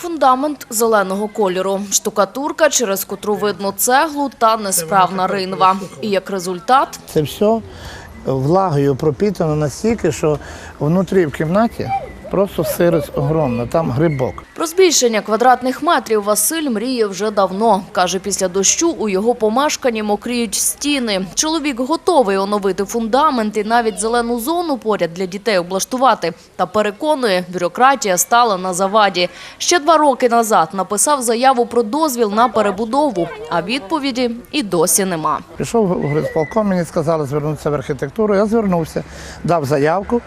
Фундамент зеленого кольору, штукатурка, через котру видно цеглу та несправна ринва. І як результат Це все влагою пропітано настільки, що внутрі в кімнаті просто сирость огромна, там грибок. Про збільшення квадратних метрів Василь мріє вже давно. Каже, після дощу у його помешканні мокріють стіни. Чоловік готовий оновити фундамент і навіть зелену зону поряд для дітей облаштувати. Та переконує, бюрократія стала на заваді. Ще два роки назад написав заяву про дозвіл на перебудову, а відповіді і досі нема. Пішов в горисполком, мені сказали звернутися в архітектуру. Я звернувся, дав заявку.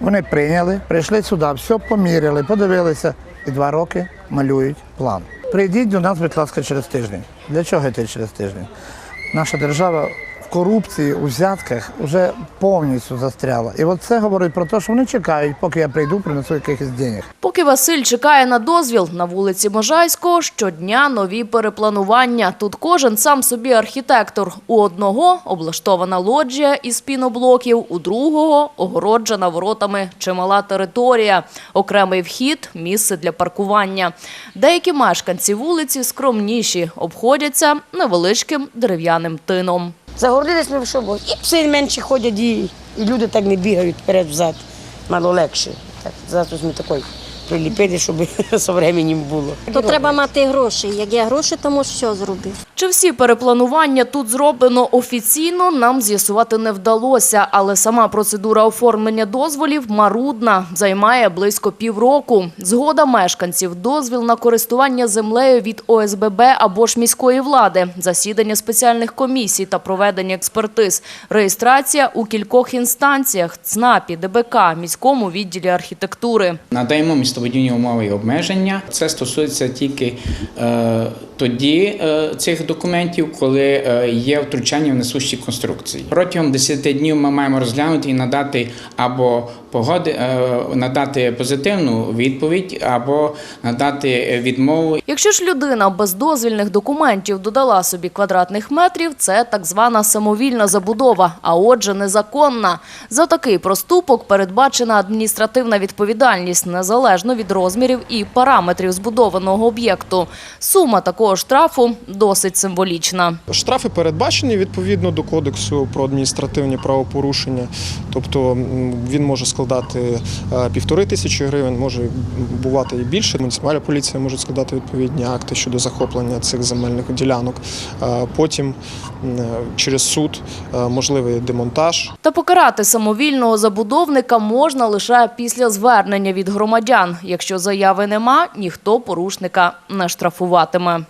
Вони прийняли, прийшли сюди, все поміряли, подивилися і два роки малюють план. Прийдіть до нас, будь ласка, через тиждень. Для чого йти через тиждень? Наша держава корупції, у взятках вже повністю застряла. І от це говорить про те, що вони чекають, поки я прийду, принесу якихось денег. Поки Василь чекає на дозвіл на вулиці Можайського, щодня нові перепланування. Тут кожен сам собі архітектор. У одного облаштована лоджія із піноблоків, у другого огороджена воротами чимала територія, окремий вхід, місце для паркування. Деякі мешканці вулиці скромніші, обходяться невеличким дерев'яним тином. Загородились ми в що. І пси менше ходять, і, і люди так не бігають вперед-взад. Мало легше. Так, зараз ми такий приліпити, щоб з временем було. То треба мати гроші. Як є гроші, то можеш все зробити. Чи всі перепланування тут зроблено офіційно, нам з'ясувати не вдалося. Але сама процедура оформлення дозволів марудна, займає близько півроку. Згода мешканців, дозвіл на користування землею від ОСББ або ж міської влади, засідання спеціальних комісій та проведення експертиз, реєстрація у кількох інстанціях – ЦНАПі, ДБК, міському відділі архітектури. Надаємо містобудівні умови і обмеження. Це стосується тільки е, тоді е, цих документів, коли е, є втручання в несущі конструкції. Протягом 10 днів ми маємо розглянути і надати або погоди, е, надати позитивну відповідь, або надати відмову Якщо ж людина без дозвільних документів додала собі квадратних метрів, це так звана самовільна забудова, а отже незаконна. За такий проступок передбачена адміністративна відповідальність незалежно від розмірів і параметрів збудованого об'єкту. Сума такого штрафу досить символічна. Штрафи передбачені відповідно до кодексу про адміністративні правопорушення. Тобто він може складати е, півтори тисячі гривень, може бувати і більше. Муніципальна поліція може складати відповідні акти щодо захоплення цих земельних ділянок. Е, Потім через суд е, можливий демонтаж. Та покарати самовільного забудовника можна лише після звернення від громадян. Якщо заяви нема, ніхто порушника не штрафуватиме.